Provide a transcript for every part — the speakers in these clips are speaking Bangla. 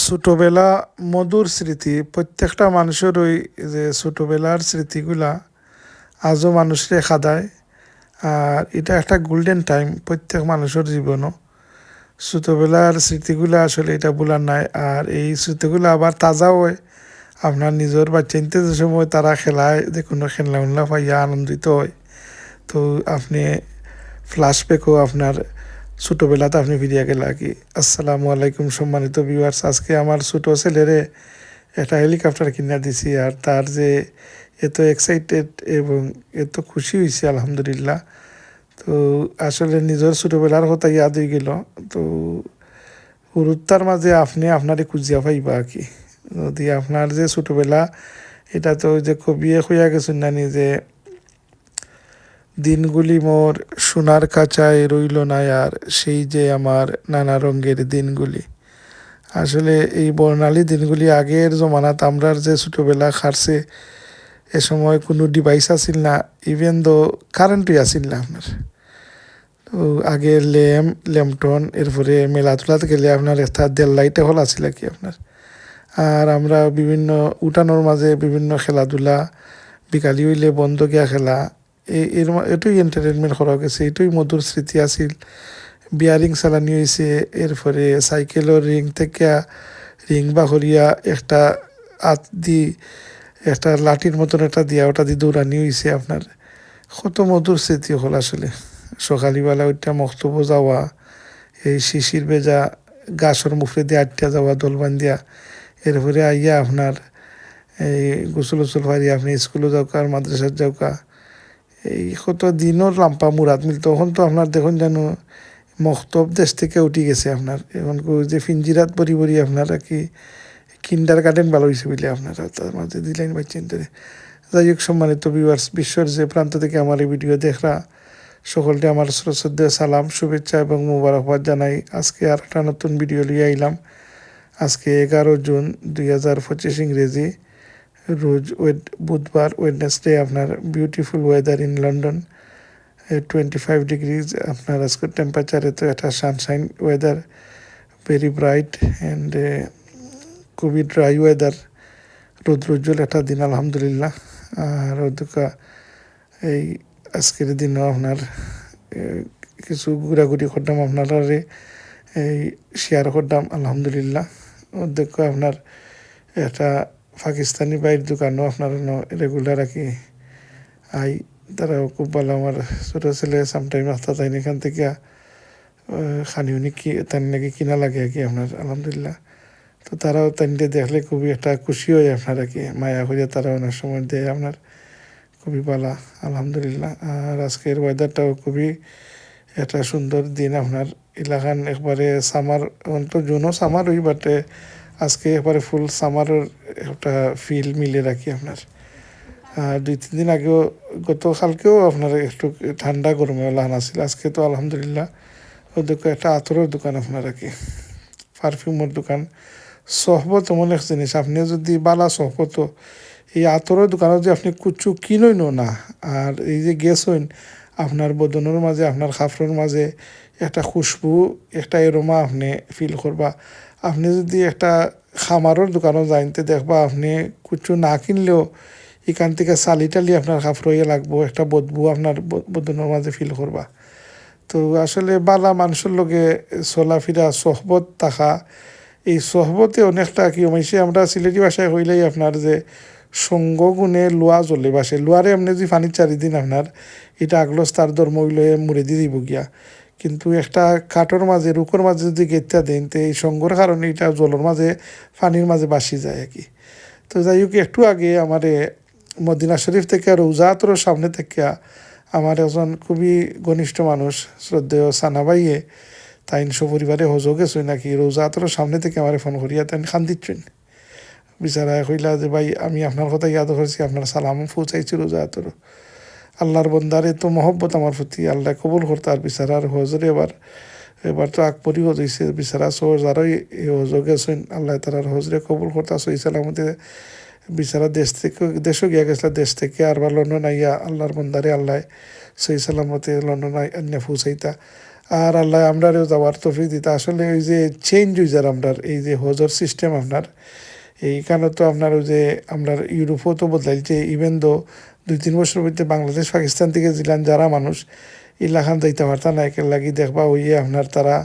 ছোটোবেলা মধুর স্মৃতি, প্রত্যেকটা মানুষের ওই যে ছোটোবেলার স্মৃতিগুলা আজও মানুষরে খাদায় আর এটা একটা গোল্ডেন টাইম প্রত্যেক মানুষের জীবনও। ছোটোবেলার স্মৃতিগুলো আসলে এটা বলার নাই। আর এই স্মৃতিগুলো আবার তাজা হয়। আপনার নিজের বাচ্চাইতে যে সময় তারা খেলায়, যে কোনো খেলনা উল্লা পাইয়া আনন্দিত হয়। তো আপনি ফ্ল্যাশব্যাকও আপনার ছোটোবেলাতে আপনি ফিরিয়া গেলা কি আসসালামু আলাইকুম সম্মানিত ভিউয়ার্স আজকে আমার ছোটো ছেলেরে একটা হেলিকপ্টার কিনা দিছি আর তার যে এত এক্সাইটেড এবং এত খুশি হয়েছে আলহামদুলিল্লাহ। তো আসলে নিজের ছোটোবেলার কথা ইয়াদ হয়ে গেল। তো হুরুত্তার মাঝে আপনি আপনারে খুঁজিয়া পাইবা আর কি। যদি আপনার যে ছোটোবেলা, এটা তো যে কবিয়ে হইয়া গেছেন নানি যে দিনগুলি মোর সোনার কাঁচায় রইল না আর সেই যে আমার নানা রঙের দিনগুলি। আসলে এই বর্ণালী দিনগুলি আগের জমানাত আমরার যে ছোটোবেলা খারছে, এ সময় কোনো ডিভাইস আসিল না ইভেন দো কারেন্টই আসিল না আপনার। তো আগে ল্যাম্প ল্যাম্পটন এরপরে মেলা মেলাধুলাতে গেলে আপনার একটা দেড় লাইটে হল আছিল কি আপনার। আর আমরা বিভিন্ন উঠানোর মাঝে বিভিন্ন খেলাধুলা, বিকালি হইলে বন্ধ গিয়া খেলা এর এটাই এন্টারটেনমেন্ট করা গেছে এটাই মধুর স্মৃতি আছিল। বিয়ারিং চালানি হয়েছে এরপরে সাইকেলের রিং থেকে রিং বা করিয়া একটা হাত দি, একটা লাঠির মতন একটা দিয়া, ওটা দিয়ে দৌড়ানি হয়েছে আপনার কত মধুর স্মৃতি হল আসলে সকালবেলা ওইটা মক্তব্য যাওয়া, এই শিশির বেজা গাছর মুখে দিয়ে আটটা যাওয়া, দোল বান্ধিয়া। এরপরে আইয়া আপনার এই গোসল উসল ফারি আপনি স্কুলে যাওকা মাদ্রাসার যাওকা। এই কত দিনের লাম্পা মুরাত মিল তখন তো আপনার দেখুন যেন মক্তব দেশ থেকে উঠি গেছে আপনার এখন যে ফিঞ্জিরাত বরি বরি আপনার কি কিন্ডার গার্ডেন ভালো হয়েছে বলে আপনারা তার মাঝে দিলেন বাচ্চেন ধরে যাই হোক সম্মানিত ভিউয়ার্স বিশ্বের যে প্রান্ত থেকে আমার এই ভিডিও দেখরা সকলকে আমার শ্রদ্ধা সালাম, শুভেচ্ছা এবং মোবারকবাদ জানাই। আজকে আর একটা নতুন ভিডিও লিয়ে আইলাম আজকে এগারো জুন দুই হাজার পঁচিশ ইংরেজি রোজ ওয়েড, বুধবার ওয়েডনেসডে আপনার beautiful weather in London twenty five degrees আপনার আজকে টেম্পারেচারে তো একটা sunshine weather very bright and খুবই ড্রাই ওয়েদার রৌদ্রোজ্জ্বল একটা দিন, আলহামদুলিল্লাহ। আর ওদিকে এই আজকের দিনও আপনার কিছু ঘোরাঘুরি করতাম আপনারা এই শেয়ার করতাম, আলহামদুলিল্লাহ। অধ্যক্ষ আপনার একটা পাকিস্তানি বাইর দোকানও আপনার রেগুলার আর কি। আই তারাও খুব ভালো আমার ছোটো ছেলে সামটাইম রাস্তা তাই এখান থেকে খানি উনি কি তাই নাকি কিনা লাগে আর কি আপনার, আলহামদুলিল্লাহ। তো তারাও তাইনটা দেখলে খুবই একটা খুশি হয় আপনার আর কি, মায়া করিয়া তারা অনেক সময় দেয় আপনার, খুবই ভালো, আলহামদুলিল্লাহ। আর আজকের ওয়েদারটাও খুবই একটা সুন্দর দিন আপনার এলাকান একবারে সামার তো জুনও সামার ওই বাটে। আজকে একবারে ফুল সামারের একটা ফিল মিলে রাখি আপনার। দুই, তিন দিন আগেও গতকালকেও আপনার একটু ঠান্ডা গরমে লাহান আছিল। আজকে তো আলহামদুলিল্লাহ ওদেরকে একটা আতরের দোকান আপনার কি পারফিউমের দোকান। সহবত এমন এক জিনিস, আপনি যদি বালা সহবত, এই আতরের দোকানত যে আপনি কুচু কিনই না, আর এই যে গ্যাস হইন আপনার বদনের মাঝে, আপনার খাফরের মাঝে একটা খুশবু, একটা এরোমা আপনি ফিল করবা। আপনি যদি একটা খামারের দোকানত যাইতে দেখবা, আপনি কুচু না কিনলেও এখান থেকে চালি টালি আপনার খাফরইয়া লাগবো, একটা বদবু আপনার বদনের মাঝে ফিল করবা। তো আসলে বালা মানুষের লগে চলাফেরা, সহবত থাকা, এই সহবতে অনেকটা কি হয়েছে আমরা সিলেটি ভাষায় হইলেই আপনার যে সঙ্গ গুণে লোয়া জ্বলে বাসে লোয়ারে আপনি যদি পানির চারিদিন আপনার, এটা আগলস তার ধর্ম হইলে মুড়ে দিয়ে দিব গিয়া। কিন্তু একটা কাঠের মাঝে, রুকর মাঝে যদি গেত্যা দেন, তো এই সঙ্গর কারণে এটা জলের মাঝে, পানির মাঝে বাসি যায় আর কি। তো যাই হোক, একটু আগে আমার মদিনা শরীফ থেকে রৌজাতর সামনে থেকে আমার একজন খুবই ঘনিষ্ঠ মানুষ, শ্রদ্ধেয় সানাবাইয়ে তাইন সপরিবারে হজও গেছই নাকি রৌজাতর সামনে থেকে আমার ফোন করিয়া তাই খান দিচ্ছেন। বিচারা কইলা যে, ভাই, আমি আপনার কথা ইয়াদ করেছি, আপনার সালাম পৌঁছাইছি রোজাতর। আল্লাহর বন্দার এত মহব্বত আমার প্রতি, আল্লাহ কবুল করতে আর বিচারার হজরে এবার এবার তো আগ পরি হজ হয়েছে বিচারা সহ যারাই এই হজ গেছেন আল্লাহ তারার হজরে কবুল করতে সই সালামতে বিচারা দেশ থেকে, দেশও গিয়া গেছিল দেশ থেকে আর বা লন্ডন আইয়া আল্লাহর বন্দারে আল্লাহ সই সালামতে লন্ডন আন্যা পৌঁছাইতা। আর আল্লাহ আমরারেও যাওয়ার তফিক দিতা। আসলে ওই যে চেঞ্জ হয়ে যার আমরার, এই যে হজর সিস্টেম আপনার এইখানে তো আপনার ওই যে আপনার ইউরোপও তো বদলাইছে ইভেন দো দুই তিন বছর মধ্যে বাংলাদেশ, পাকিস্তান থেকে জিলান যারা মানুষ ইলাখান যাইতে পারতা না, একের লাগি দেখবা ওই আপনার তারা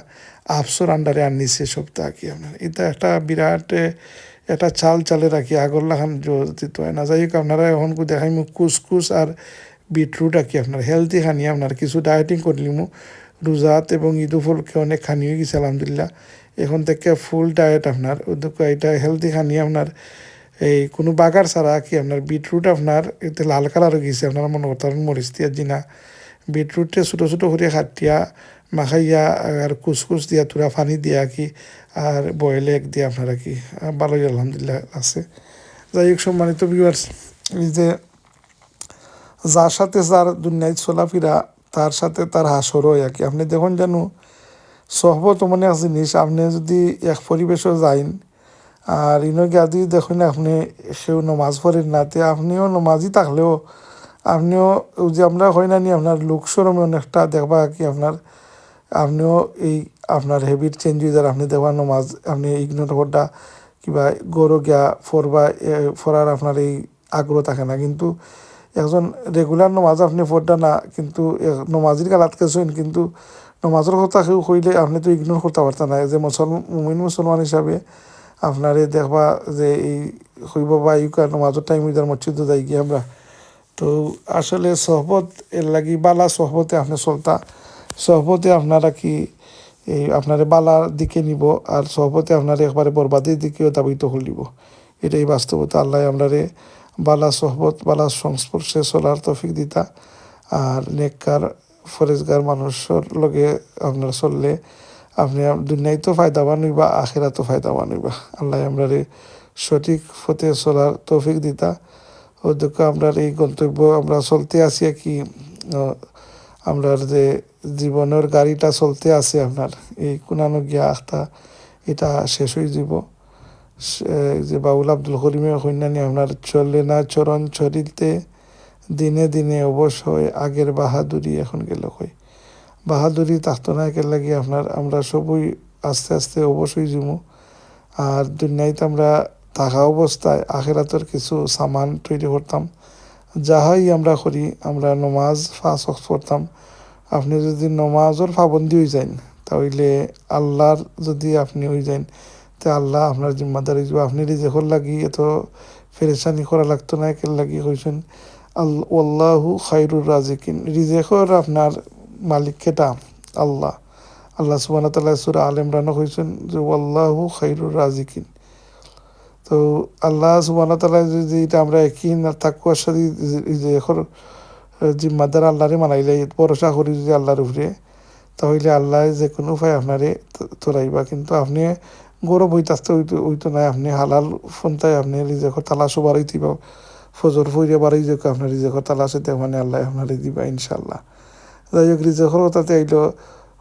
আফসোর আন্ডারে আনিছে সপ্তাহ কি আপনার। এটা একটা বিরাট একটা চাল চালে রাখি আগর লাখান দিত হয়। না, যাই হোক, আপনারা এখন দেখাই মুখ কুসকুস আর বিটরুট আঁকি আপনার হেলদি খানি আপনার কিছু ডায়েটিং করলিমু রোজাত এবং ঈদ উপলক্ষে অনেক খানি হয়ে গেছে, আলহামদুলিল্লাহ। এখন থেকে ফুল ডায়েট আপনার এটা হেলদি খানি আপনার, এই কোনো বাগার ছাড়া কি আপনার বিটরুট আপনার, এতে লাল কালার গেছে, আপনার মনে করতে পারেন মরিচ দিয়া জিনা। বিটরুটে ছোটো ছোটো করে খাটিয়া মাখাইয়া, আর কুচকুচ দিয়া, তুরা পানি দিয়া কি, আর বয়েলে এক দিয়া আপনারা কি ভালোই আলহামদুলিল্লাহ আছে। যাই হোক, সম্মানিত ভিউয়ার্স এই যে যার সাথে যার দুনিয়ায় চলাফেরা তার সাথে তার হাসরও একই। আপনি দেখুন যেন সহবত মনে জিনিস আপনি যদি এক পরিবেশও যাইন, আর ইনকে আদি দেখুন আপনি সেও নমাজ পড়েন না, তে আপনিও নমাজই থাকলেও আপনিও যে আমরা হয় না নি, আপনার লোক সরমে অনেকটা দেখবা কি আপনার, আপনিও এই আপনার হেবিট চেঞ্জ হয়ে যায় আপনি দেখবা নমাজ, আপনি ইগনোর করটা কিবা গরো গিয়া ফরবা ফরার আপনার এই আগ্রহ থাকে না। কিন্তু একজন রেগুলার নমাজ আপনি পড়টা না, কিন্তু নমাজির গালাত কেছেন কিন্তু নমাজের কথা কেউ কইলে আপনি তো ইগনোর করতে পারতেন না যে মুসলমান মুমিন মুসলমান হিসাবে আপনারে দেখবা যে এই হইব বা ইউকা নমাজের টাইম উইদার মসজিদে যাই গিয়ে আমরা। তো আসলে সহবত এর লাগি বালা সহবতে আপনি চলতা। সহবতে আপনারা কি এই আপনারে বালার দিকে নিব, আর সহবতে আপনার একবারে বরবাদের দিকেও দাবিত খুলিব এটাই বাস্তবতা। আল্লাহ আপনারে বালা সহবত, বালা সংস্পর্শে চলার তফিক দিতা। আর নেককার, ফরেজগার মানুষের লগে আপনার চললে আপনি দুনিয়ায় তো ফায়দাবান হইবা আখেরা তো ফায়দাবান হইবা আল্লাহ আমরা সঠিক ফতে চলার তৌফিক দিতা। অধ্যক্ষ আমরা এই গন্তব্য আমরা চলতে আছি কি আমরা যে জীবনের গাড়িটা চলতে আছে আপনার, এই কোনানো গিয়া আখতা, এটা শেষ হয়ে যাব। যে বাউল আব্দুল করিমের কন্যানি, আপনার চলে না চরণ চরিতে দিনে দিনে অবশ্যই আগের বাহাদুরি এখন গেল কই? বাহাদুরি একে লাগে আপনার, আমরা সবই আস্তে আস্তে অবশ্যই জমু আর দুনিয়াতে আমরা থাকা অবস্থায় আখেরাতের কিছু সামান তৈরি করতাম। যাহাই আমরা করি, আমরা নমাজ ফাঁস করতাম আপনি যদি নমাজের পাবন্দি হয়ে যান, তাহলে আল্লাহর যদি আপনি হয়ে যান তে আল্লাহ আপনার জিম্মাদারি যাব আপনি রিজেকর লাগি এত ফেরেশানি করা লাগতো না, একের লাগি কইছেন আল্লাহু খাইরুর রাজিকিন। রিজেকর আপনার মালিক কেটা আল্লাহ। আল্লাহ সুবান তাল্লাহ সুরা আল ইমরানও কইছেন যে আল্লাহু খাইরুর রাজিকিন। তো আল্লাহ সুবান তাল্লাহ যদি এটা আমরা একই না তাকুয়ার সাথে এখন জিম্মাদার আল্লাহরে মানাইলে ভরসা করি যদি আল্লাহর উপরে, তাহলে আল্লাহ যে কোনো উপায় আপনারে তোলাইবা। কিন্তু আপনি গৌরব হইতে আসতে হইতো নাই আপনি হালাল ফোনটাই আপনি রিজেকর তালাশও বাড়াই দিবা ফজর ফইরে বাড়াই যাক আপনার রিজেকর তালাশে মানে আল্লাহ আপনারে দিবা ইনশাল্লাহ যাই হোক রিজেকর তাতে আইলো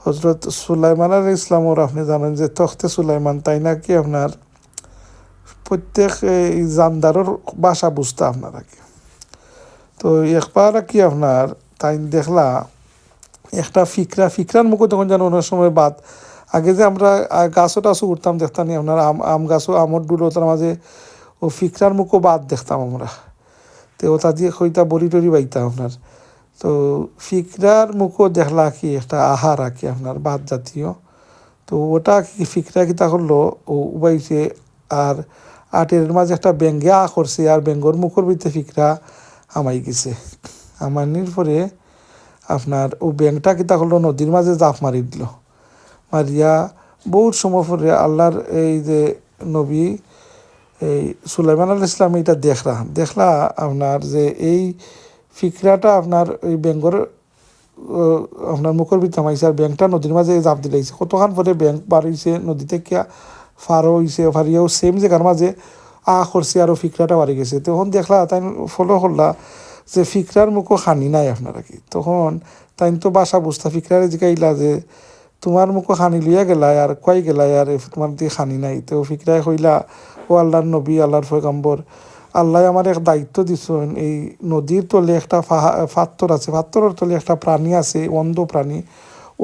হজরত সুলাইমান আল ইসলামর আপনি জানেন যে তখতে সুলাইমান, তাই নাকি আপনার প্রত্যেক এই জানদারের বাসা বুঝতে আপনারা কি তো একবার কি আপনার তাই দেখলা, একটা ফিকরা, ফিকরার মুখে তখন যেন অনেক সময় বাদ আগে যে আমরা গাছও টাছও উঠতাম, দেখতাম আপনার, আম আম গাছও আমর ডুলো তার মাঝে, ও ফিকরার মুখও বাদ দেখতাম আমরা। তো ওটা দিয়ে কইতা বড়ি টরি বাইতাম আপনার। তো ফিকরার মুখও দেখলা কি একটা আহার আর কি আপনার, বাদ জাতীয়। তো ওটা কি ফিকরা কিতা করল, ও উবাইছে আর আটের মাঝে একটা ব্যাঙ্গে আ করছে আর ব্যাঙ্গর মুখর ভিতরে ফিকরা আমাই গেছে। আমানির পরে আপনার ও ব্যাংকটা কিতা করল, নদীর মাঝে জাপ মারি দিল। মারিয়া, বহুত সময় পরে আল্লাহর এই যে নবী, এই সুলাইমান আল ইসলাম এটা দেখলা। দেখলা আপনার যে এই ফিকরাটা আপনার এই ব্যাঙ্গর আপনার মুখর ভিতরে মাইছে আর ব্যাংকটা নদীর মাঝে জাপ দিলাইছে কতক্ষণ পরে ব্যাংক পার হয়েছে নদী থেকে ফারো হয়েছে ফারিয়াও সেম জায়গার মাঝে আ করছে আরও ফিকরাটা বাড়ি গেছে। তখন দেখলা তাই ফলো করলা যে ফিকরার মুখও খানি নাই আপনারা কি। তখন তাই তো বাসা বুঝতা ফিকরারে জিকাইলা যে তোমার মুখও খানি লইয়া গেলাই আর কয় গেলাই আর তোমার দিয়ে খানি নাই। তো ফিকরায় কইলা, ও আল্লাহর নবী, আল্লাহর ফয়গম্বর আল্লাহ আমার এক দায়িত্ব দিছেন। এই নদীর তলে একটা ফাত্তর আছে, ফাত্তরের তলে একটা প্রাণী আছে, অন্ধ প্রাণী।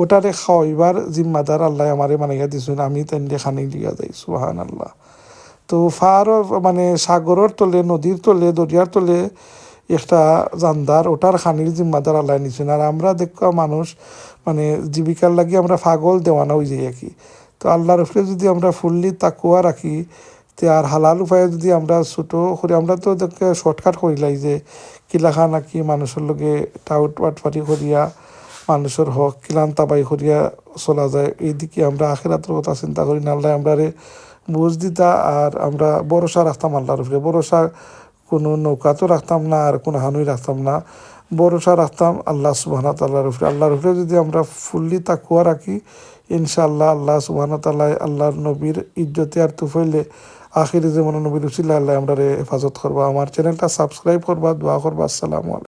ওটারে খাওয়াইবার জিম্মাদার আল্লাহ আমারে মানাইয়া দিছুন। আমি তেনলে খানি লিয়া যাই সুহান আল্লাহ তো ফার মানে সাগরের তলে, নদীর তলে, দরিয়ার তলে একটা জানদার, ওটার খানির জিম্মাদার আল্লাহ নিছেন। আর আমরা দেখা মানুষ মানে জীবিকার লাগি আমরা পাগল দেওয়ানা হয়ে যাই আর কি তো আল্লাহর উপরে যদি আমরা ফুললি তাকুয়া রাখি, তে আর হালাল উপায়ে যদি আমরা ছোটো করে আমরা তো শর্টকাট করিলাই যে কিলাখা নাকি মানুষের লগে টাউট পাটপাটি করিয়া, মানুষের হক কিলান তাবাই করিয়া চলা যায় এইদিকে আমরা আখেরাতের কথা চিন্তা করি না। আল্লাহ আমরা বুঝ দিতা আর আমরা ভরসা রাখতাম আল্লাহর উপরে। ভরসা কোনো নৌকা তো রাখতাম না আর কোনো হানুই রাখতাম না। ভরসা রাখতাম আল্লাহ সুবাহ তাল্লাহর উপরে। আল্লাহর উপরে যদি আমরা ফুল্লি তাকুয়া রাখি, ইনশাআল্লাহ আল্লাহ সুবাহ তাল্লাহ আল্লাহর নবীর ইজ্জতে আর তুফাইলে আখিরি যেমন নবীর উচিল্লা আল্লাহ আমরা হেফাজত করবা। আমার চ্যানেলটা সাবস্ক্রাইব করবা, দোয়া করবা, আসসালামু আলাইকুম।